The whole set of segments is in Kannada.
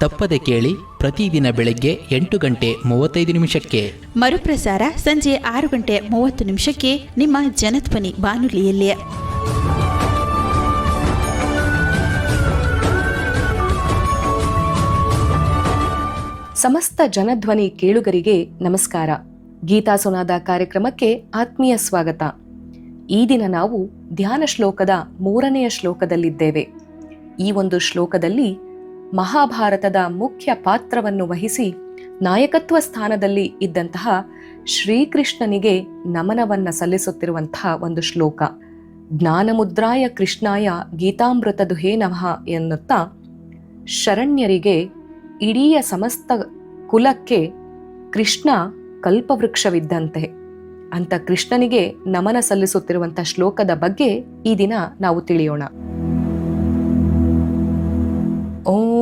ತಪ್ಪದೆ ಕೇಳಿ ಪ್ರತಿದಿನ ಬೆಳಗ್ಗೆ ಎಂಟು ಗಂಟೆ ಮೂವತ್ತೈದು ನಿಮಿಷಕ್ಕೆ. ಮರುಪ್ರಸಾರ ಸಂಜೆ ಆರು ಗಂಟೆ ಮೂವತ್ತು ನಿಮಿಷಕ್ಕೆ ನಿಮ್ಮ ಜನಧ್ವನಿ ಬಾನುಲಿಯಲ್ಲಿ. ಸಮಸ್ತ ಜನಧ್ವನಿ ಕೇಳುಗರಿಗೆ ನಮಸ್ಕಾರ. ಗೀತಾ ಸುನಾದ ಕಾರ್ಯಕ್ರಮಕ್ಕೆ ಆತ್ಮೀಯ ಸ್ವಾಗತ. ಈ ದಿನ ನಾವು ಧ್ಯಾನ ಶ್ಲೋಕದ ಮೂರನೆಯ ಶ್ಲೋಕದಲ್ಲಿದ್ದೇವೆ. ಈ ಒಂದು ಶ್ಲೋಕದಲ್ಲಿ ಮಹಾಭಾರತದ ಮುಖ್ಯ ಪಾತ್ರವನ್ನು ವಹಿಸಿ ನಾಯಕತ್ವ ಸ್ಥಾನದಲ್ಲಿ ಇದ್ದಂತಹ ಶ್ರೀಕೃಷ್ಣನಿಗೆ ನಮನವನ್ನ ಸಲ್ಲಿಸುತ್ತಿರುವಂತಹ ಒಂದು ಶ್ಲೋಕ. ಜ್ಞಾನಮುದ್ರಾಯ ಕೃಷ್ಣಾಯ ಗೀತಾಮೃತದುಹೇ ನಮಃ ಎನ್ನುತ್ತಾ ಶರಣ್ಯರಿಗೆ ಇಡೀ ಸಮಸ್ತ ಕುಲಕ್ಕೆ ಕೃಷ್ಣ ಕಲ್ಪವೃಕ್ಷವಿದ್ದಂತೆ. ಅಂತ ಕೃಷ್ಣನಿಗೆ ನಮನ ಸಲ್ಲಿಸುತ್ತಿರುವಂಥ ಶ್ಲೋಕದ ಬಗ್ಗೆ ಈ ದಿನ ನಾವು ತಿಳಿಯೋಣ. ಓಂ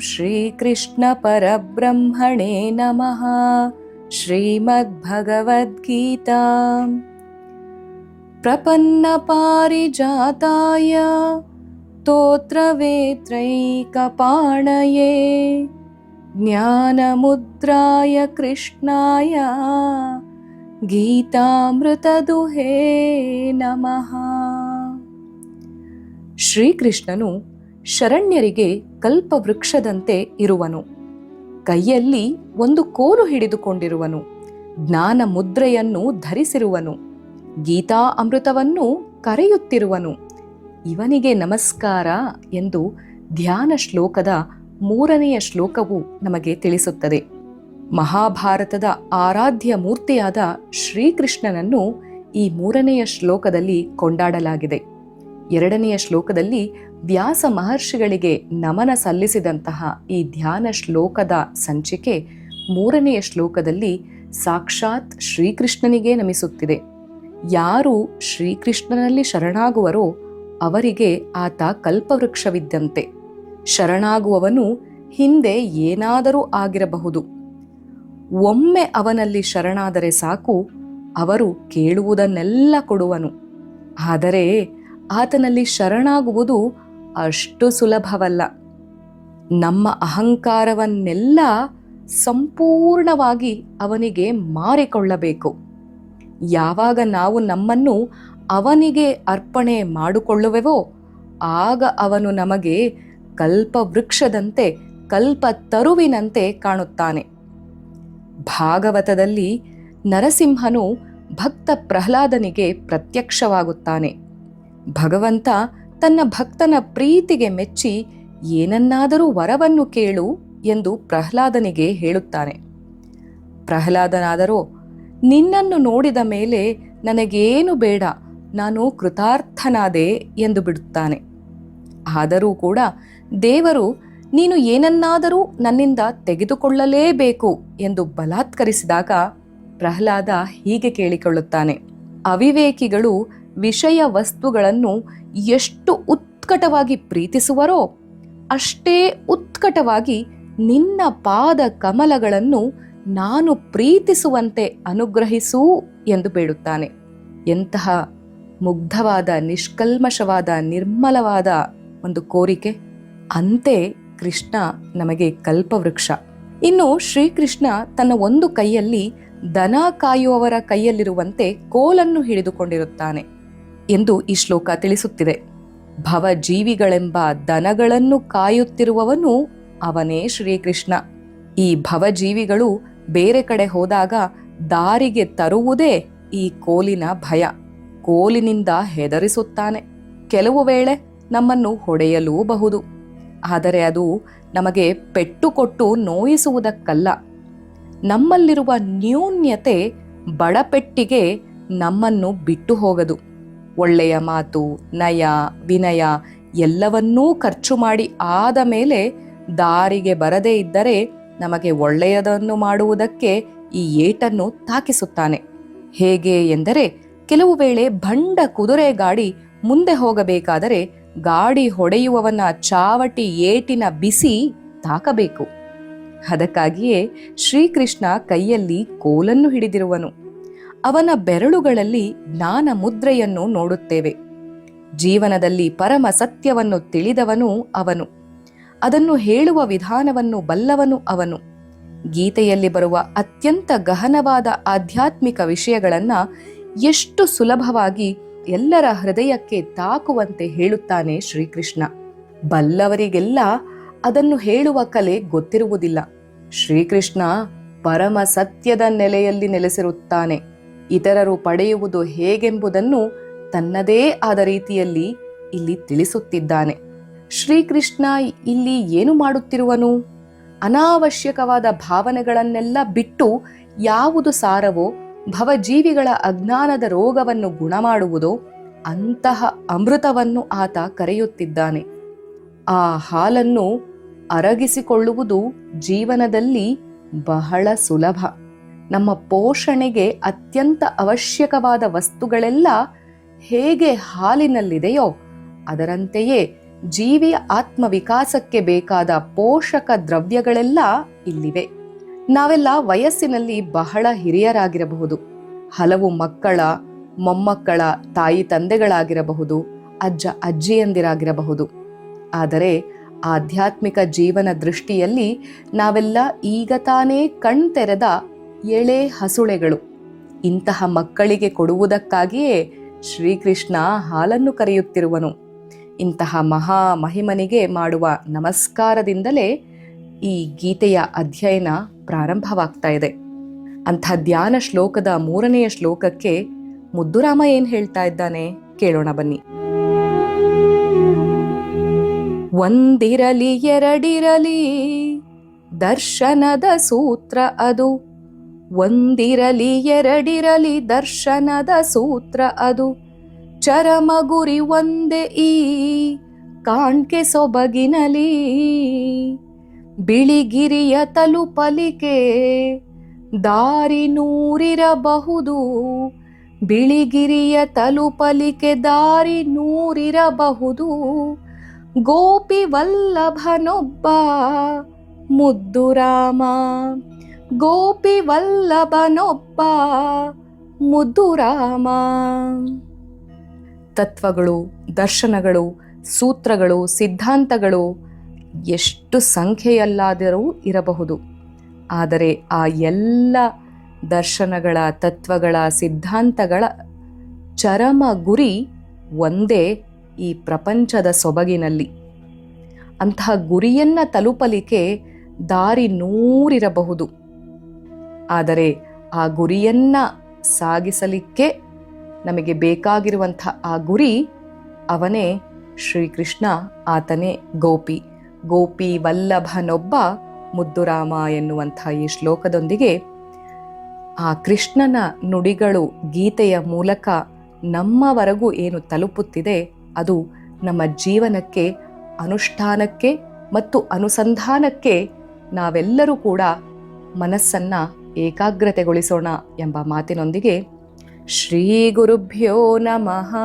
ಶ್ರೀಕೃಷ್ಣ ಪರಬ್ರಹ್ಮಣೇ ನಮಃ ಶ್ರೀಮದ್ಭಗವದ್ಗೀತಾ ಪ್ರಪನ್ನ ಪಾರಿಜಾತಾಯ स्तोत्रवेत्रैकपाणये ज्ञानमुद्राय कृष्णाय ಗೀತಾಮೃತದುಹೇ ನಮಃ ಶ್ರೀಕೃಷ್ಣನು ಶರಣ್ಯರಿಗೆ ಕಲ್ಪವೃಕ್ಷದಂತೆ ಇರುವನು. ಕೈಯಲ್ಲಿ ಒಂದು ಕೋಲು ಹಿಡಿದುಕೊಂಡಿರುವನು. ಜ್ಞಾನ ಮುದ್ರೆಯನ್ನು ಧರಿಸಿರುವನು. ಗೀತಾ ಅಮೃತವನ್ನು ಕರೆಯುತ್ತಿರುವನು. ಇವನಿಗೆ ನಮಸ್ಕಾರ ಎಂದು ಧ್ಯಾನ ಶ್ಲೋಕದ ಮೂರನೆಯ ಶ್ಲೋಕವು ನಮಗೆ ತಿಳಿಸುತ್ತದೆ. ಮಹಾಭಾರತದ ಆರಾಧ್ಯ ಮೂರ್ತಿಯಾದ ಶ್ರೀಕೃಷ್ಣನನ್ನು ಈ ಮೂರನೆಯ ಶ್ಲೋಕದಲ್ಲಿ ಕೊಂಡಾಡಲಾಗಿದೆ. ಎರಡನೆಯ ಶ್ಲೋಕದಲ್ಲಿ ವ್ಯಾಸ ಮಹರ್ಷಿಗಳಿಗೆ ನಮನ ಸಲ್ಲಿಸಿದಂತಹ ಈ ಧ್ಯಾನ ಶ್ಲೋಕದ ಸಂಚಿಕೆ ಮೂರನೆಯ ಶ್ಲೋಕದಲ್ಲಿ ಸಾಕ್ಷಾತ್ ಶ್ರೀಕೃಷ್ಣನಿಗೆ ನಮಿಸುತ್ತಿದೆ. ಯಾರು ಶ್ರೀಕೃಷ್ಣನಲ್ಲಿ ಶರಣಾಗುವರೋ ಅವರಿಗೆ ಆತ ಕಲ್ಪವೃಕ್ಷವಿದ್ದಂತೆ. ಶರಣಾಗುವವನು ಹಿಂದೆ ಏನಾದರೂ ಆಗಿರಬಹುದು. ಒಮ್ಮೆ ಅವನಲ್ಲಿ ಶರಣಾದರೆ ಸಾಕು, ಅವರು ಕೇಳುವುದನ್ನೆಲ್ಲ ಕೊಡುವನು. ಆದರೆ ಆತನಲ್ಲಿ ಶರಣಾಗುವುದು ಅಷ್ಟು ಸುಲಭವಲ್ಲ. ನಮ್ಮ ಅಹಂಕಾರವನ್ನೆಲ್ಲ ಸಂಪೂರ್ಣವಾಗಿ ಅವನಿಗೆ ಮಾರಿಕೊಳ್ಳಬೇಕು. ಯಾವಾಗ ನಾವು ನಮ್ಮನ್ನು ಅವನಿಗೆ ಅರ್ಪಣೆ ಮಾಡಿಕೊಳ್ಳುವೆವೋ, ಆಗ ಅವನು ನಮಗೆ ಕಲ್ಪವೃಕ್ಷದಂತೆ ಕಲ್ಪ ತರುವಿನಂತೆ ಕಾಣುತ್ತಾನೆ. ಭಾಗವತದಲ್ಲಿ ನರಸಿಂಹನು ಭಕ್ತ ಪ್ರಹ್ಲಾದನಿಗೆ ಪ್ರತ್ಯಕ್ಷವಾಗುತ್ತಾನೆ. ಭಗವಂತ ತನ್ನ ಭಕ್ತನ ಪ್ರೀತಿಗೆ ಮೆಚ್ಚಿ ಏನನ್ನಾದರೂ ವರವನ್ನು ಕೇಳು ಎಂದು ಪ್ರಹ್ಲಾದನಿಗೆ ಹೇಳುತ್ತಾನೆ. ಪ್ರಹ್ಲಾದನಾದರೂ, ನಿನ್ನನ್ನು ನೋಡಿದ ಮೇಲೆ ನನಗೇನು ಬೇಡ, ನಾನು ಕೃತಾರ್ಥನಾದೆ ಎಂದು ಬಿಡುತ್ತಾನೆ. ಆದರೂ ಕೂಡ ದೇವರು, ನೀನು ಏನನ್ನಾದರೂ ನನ್ನಿಂದ ತೆಗೆದುಕೊಳ್ಳಲೇಬೇಕು ಎಂದು ಬಲಾತ್ಕರಿಸಿದಾಗ ಪ್ರಹ್ಲಾದ ಹೀಗೆ ಕೇಳಿಕೊಳ್ಳುತ್ತಾನೆ. ಅವಿವೇಕಿಗಳು ವಿಷಯ ವಸ್ತುಗಳನ್ನು ಎಷ್ಟು ಉತ್ಕಟವಾಗಿ ಪ್ರೀತಿಸುವರೋ ಅಷ್ಟೇ ಉತ್ಕಟವಾಗಿ ನಿನ್ನ ಪಾದ ಕಮಲಗಳನ್ನು ನಾನು ಪ್ರೀತಿಸುವಂತೆ ಅನುಗ್ರಹಿಸು ಎಂದು ಬೇಡುತ್ತಾನೆ. ಎಂತಹ ಮುಗ್ಧವಾದ, ನಿಷ್ಕಲ್ಮಶವಾದ, ನಿರ್ಮಲವಾದ ಒಂದು ಕೋರಿಕೆ. ಅಂತೆ ಕೃಷ್ಣ ನಮಗೆ ಕಲ್ಪವೃಕ್ಷ. ಇನ್ನು ಶ್ರೀಕೃಷ್ಣ ತನ್ನ ಒಂದು ಕೈಯಲ್ಲಿ ದನ ಕಾಯುವವರ ಕೈಯಲ್ಲಿರುವಂತೆ ಕೋಲನ್ನು ಹಿಡಿದುಕೊಂಡಿರುತ್ತಾನೆ. ಎಂದು ಈ ಶ್ಲೋಕ ತಿಳಿಸುತ್ತಿದೆ. ಭವಜೀವಿಗಳೆಂಬ ದನಗಳನ್ನು ಕಾಯುತ್ತಿರುವವನು ಅವನೇ ಶ್ರೀಕೃಷ್ಣ. ಈ ಭವಜೀವಿಗಳು ಬೇರೆ ಕಡೆ ಹೋದಾಗ ದಾರಿಗೆ ತರುವುದೇ ಈ ಕೋಲಿನ ಭಯ. ಕೋಲಿನಿಂದ ಹೆದರಿಸುತ್ತಾನೆ. ಕೆಲವು ವೇಳೆ ನಮ್ಮನ್ನು ಹೊಡೆಯಲೂಬಹುದು. ಆದರೆ ಅದು ನಮಗೆ ಪೆಟ್ಟು ಕೊಟ್ಟು ನೋಯಿಸುವುದಕ್ಕಲ್ಲ. ನಮ್ಮಲ್ಲಿರುವ ನ್ಯೂನ್ಯತೆ ಬಡಪೆಟ್ಟಿಗೆ ನಮ್ಮನ್ನು ಬಿಟ್ಟು ಹೋಗದು. ಒಳ್ಳೆಯ ಮಾತು, ನಯ, ವಿನಯ ಎಲ್ಲವನ್ನೂ ಖರ್ಚು ಮಾಡಿ ಆದ ಮೇಲೆ ದಾರಿಗೆ ಬರದೇ ಇದ್ದರೆ ನಮಗೆ ಒಳ್ಳೆಯದನ್ನು ಮಾಡುವುದಕ್ಕೆ ಈ ಏಟನ್ನು ತಾಕಿಸುತ್ತಾನೆ. ಹೇಗೆ ಎಂದರೆ ಕೆಲವು ವೇಳೆ ಬಂಡ ಕುದುರೆ ಗಾಡಿ ಮುಂದೆ ಹೋಗಬೇಕಾದರೆ ಗಾಡಿ ಹೊಡೆಯುವವನ ಚಾವಟಿ ಏಟಿನ ಬಿಸಿ ತಾಕಬೇಕು. ಅದಕ್ಕಾಗಿಯೇ ಶ್ರೀಕೃಷ್ಣ ಕೈಯಲ್ಲಿ ಕೋಲನ್ನು ಹಿಡಿದಿರುವನು. ಅವನ ಬೆರಳುಗಳಲ್ಲಿ ಜ್ಞಾನ ಮುದ್ರೆಯನ್ನು ನೋಡುತ್ತೇವೆ. ಜೀವನದಲ್ಲಿ ಪರಮ ಸತ್ಯವನ್ನು ತಿಳಿದವನು ಅವನು. ಅದನ್ನು ಹೇಳುವ ವಿಧಾನವನ್ನು ಬಲ್ಲವನು ಅವನು. ಗೀತೆಯಲ್ಲಿ ಬರುವ ಅತ್ಯಂತ ಗಹನವಾದ ಆಧ್ಯಾತ್ಮಿಕ ವಿಷಯಗಳನ್ನ ಎಷ್ಟು ಸುಲಭವಾಗಿ ಎಲ್ಲರ ಹೃದಯಕ್ಕೆ ತಾಕುವಂತೆ ಹೇಳುತ್ತಾನೆ ಶ್ರೀಕೃಷ್ಣ. ಬಲ್ಲವರಿಗೆಲ್ಲ ಅದನ್ನು ಹೇಳುವ ಕಲೆ ಗೊತ್ತಿರುವುದಿಲ್ಲ. ಶ್ರೀಕೃಷ್ಣ ಪರಮ ಸತ್ಯದ ನೆಲೆಯಲ್ಲಿ ನೆಲೆಸಿರುತ್ತಾನೆ. ಇತರರು ಪಡೆಯುವುದು ಹೇಗೆಂಬುದನ್ನು ತನ್ನದೇ ಆದ ರೀತಿಯಲ್ಲಿ ಇಲ್ಲಿ ತಿಳಿಸುತ್ತಿದ್ದಾನೆ. ಶ್ರೀಕೃಷ್ಣ ಇಲ್ಲಿ ಏನು ಮಾಡುತ್ತಿರುವನು? ಅನಾವಶ್ಯಕವಾದ ಭಾವನೆಗಳನ್ನೆಲ್ಲ ಬಿಟ್ಟು ಯಾವುದು ಸಾರವೋ, ಭವಜೀವಿಗಳ ಅಜ್ಞಾನದ ರೋಗವನ್ನು ಗುಣಮಾಡುವುದೋ ಅಂತಹ ಅಮೃತವನ್ನು ಆತ ಕರೆಯುತ್ತಿದ್ದಾನೆ. ಆ ಹಾಲನ್ನು ಅರಗಿಸಿಕೊಳ್ಳುವುದು ಜೀವನದಲ್ಲಿ ಬಹಳ ಸುಲಭ. ನಮ್ಮ ಪೋಷಣೆಗೆ ಅತ್ಯಂತ ಅವಶ್ಯಕವಾದ ವಸ್ತುಗಳೆಲ್ಲ ಹೇಗೆ ಹಾಲಿನಲ್ಲಿದೆಯೋ ಅದರಂತೆಯೇ ಜೀವಿಯ ಆತ್ಮವಿಕಾಸಕ್ಕೆ ಬೇಕಾದ ಪೋಷಕ ದ್ರವ್ಯಗಳೆಲ್ಲ ಇಲ್ಲಿವೆ. ನಾವೆಲ್ಲ ವಯಸ್ಸಿನಲ್ಲಿ ಬಹಳ ಹಿರಿಯರಾಗಿರಬಹುದು. ಹಲವು ಮಕ್ಕಳ, ಮೊಮ್ಮಕ್ಕಳ, ತಾಯಿ ತಂದೆಗಳಾಗಿರಬಹುದು, ಅಜ್ಜ, ಅಜ್ಜಿಯಂದಿರಾಗಿರಬಹುದು. ಆದರೆ ಆಧ್ಯಾತ್ಮಿಕ ಜೀವನ ದೃಷ್ಟಿಯಲ್ಲಿ ನಾವೆಲ್ಲ ಈಗ ತಾನೇ ಕಣ್ತೆರೆದ ಎಳೆ ಹಸುಳೆಗಳು. ಇಂತಹ ಮಕ್ಕಳಿಗೆ ಕೊಡುವುದಕ್ಕಾಗಿಯೇ ಶ್ರೀಕೃಷ್ಣ ಹಾಲನ್ನು ಕರೆಯುತ್ತಿರುವನು. ಇಂತಹ ಮಹಾ ಮಹಿಮನಿಗೆ ಮಾಡುವ ನಮಸ್ಕಾರದಿಂದಲೇ ಈ ಗೀತೆಯ ಅಧ್ಯಯನ ಪ್ರಾರಂಭವಾಗ್ತಾ ಇದೆ. ಅಂಥ ಧ್ಯಾನ ಶ್ಲೋಕದ ಮೂರನೆಯ ಶ್ಲೋಕಕ್ಕೆ ಮುದ್ದುರಾಮ ಏನು ಹೇಳ್ತಾ ಇದ್ದಾನೆ ಕೇಳೋಣ ಬನ್ನಿ. ಒಂದಿರಲಿ ಎರಡಿರಲಿ ದರ್ಶನದ ಸೂತ್ರ ಅದು. ಒಂದಿರಲಿ ಎರಡಿರಲಿ ದರ್ಶನದ ಸೂತ್ರ ಅದು. ಚರಮ ಗುರಿ ಒಂದೇ ಈ ಕಾಣ್ಕೆ ಸೊಬಗಿನಲಿ. ಬಿಳಿಗಿರಿಯ ತಲುಪಲಿಕೆ ದಾರಿ ನೂರಿರಬಹುದು. ಬಿಳಿಗಿರಿಯ ತಲುಪಲಿಕೆ ದಾರಿ ನೂರಿರಬಹುದು. ಗೋಪಿ ವಲ್ಲಭನೊಬ್ಬ ಮುದ್ದು ರಾಮ ಗೋಪಿ ವಲ್ಲಭನೊಬ್ಬ ಮುದ್ದು ರಾಮ ತತ್ವಗಳು, ದರ್ಶನಗಳು, ಸೂತ್ರಗಳು, ಸಿದ್ಧಾಂತಗಳು ಎಷ್ಟು ಸಂಖ್ಯೆಯಲ್ಲಾದರೂ ಇರಬಹುದು. ಆದರೆ ಆ ಎಲ್ಲ ದರ್ಶನಗಳ, ತತ್ವಗಳ, ಸಿದ್ಧಾಂತಗಳ ಚರಮ ಗುರಿ ಒಂದೇ ಈ ಪ್ರಪಂಚದ ಸೊಬಗಿನಲ್ಲಿ. ಅಂತಹ ಗುರಿಯನ್ನು ತಲುಪಲಿಕ್ಕೆ ದಾರಿ ನೂರಿರಬಹುದು. ಆದರೆ ಆ ಗುರಿಯನ್ನ ಸಾಗಿಸಲಿಕ್ಕೆ ನಮಗೆ ಬೇಕಾಗಿರುವಂಥ ಆ ಗುರಿ ಅವನೇ ಶ್ರೀಕೃಷ್ಣ, ಆತನೇ ಗೋಪಿ. ಗೋಪಿ ವಲ್ಲಭನೊಬ್ಬ ಮುದ್ದುರಾಮ ಎನ್ನುವಂಥ ಈ ಶ್ಲೋಕದೊಂದಿಗೆ ಆ ಕೃಷ್ಣನ ನುಡಿಗಳು ಗೀತೆಯ ಮೂಲಕ ನಮ್ಮವರೆಗೂ ಏನು ತಲುಪುತ್ತಿದೆ ಅದು ನಮ್ಮ ಜೀವನಕ್ಕೆ, ಅನುಷ್ಠಾನಕ್ಕೆ ಮತ್ತು ಅನುಸಂಧಾನಕ್ಕೆ ನಾವೆಲ್ಲರೂ ಕೂಡ ಮನಸ್ಸನ್ನ ಏಕಾಗ್ರತೆಗೊಳಿಸೋಣ ಎಂಬ ಮಾತಿನೊಂದಿಗೆ ಶ್ರೀ ಗುರುಭ್ಯೋ ನಮಃ.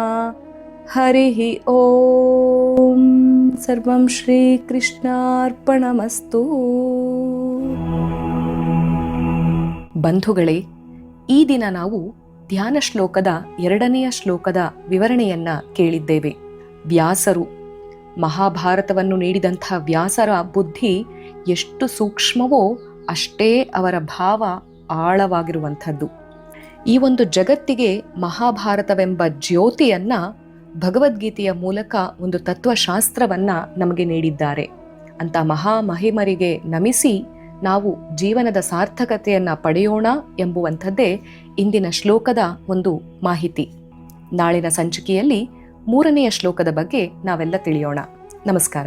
ಹರಿ ಓಂ. ಸರ್ವಂ ಶ್ರೀಕೃಷ್ಣಾರ್ಪಣಮಸ್ತು ಬಂಧುಗಳೇ, ಈ ದಿನ ನಾವು ಧ್ಯಾನ ಶ್ಲೋಕದ ಎರಡನೆಯ ಶ್ಲೋಕದ ವಿವರಣೆಯನ್ನ ಕೇಳಿದ್ದೇವೆ. ವ್ಯಾಸರು, ಮಹಾಭಾರತವನ್ನು ನೀಡಿದಂಥ ವ್ಯಾಸರ ಬುದ್ಧಿ ಎಷ್ಟು ಸೂಕ್ಷ್ಮವೋ ಅಷ್ಟೇ ಅವರ ಭಾವ ಆಳವಾಗಿರುವಂಥದ್ದು. ಈ ಒಂದು ಜಗತ್ತಿಗೆ ಮಹಾಭಾರತವೆಂಬ ಜ್ಯೋತಿಯನ್ನ ಭಗವದ್ಗೀತೆಯ ಮೂಲಕ ಒಂದು ತತ್ವಶಾಸ್ತ್ರವನ್ನ ನಮಗೆ ನೀಡಿದ್ದಾರೆ. ಅಂತ ಮಹಾ ಮಹಿಮರಿಗೆ ನಮಿಸಿ ನಾವು ಜೀವನದ ಸಾರ್ಥಕತೆಯನ್ನ ಪಡೆಯೋಣ ಎಂಬುವಂಥದ್ದೇ ಇಂದಿನ ಶ್ಲೋಕದ ಒಂದು ಮಾಹಿತಿ. ನಾಳಿನ ಸಂಚಿಕೆಯಲ್ಲಿ ಮೂರನೆಯ ಶ್ಲೋಕದ ಬಗ್ಗೆ ನಾವೆಲ್ಲ ತಿಳಿಯೋಣ. ನಮಸ್ಕಾರ.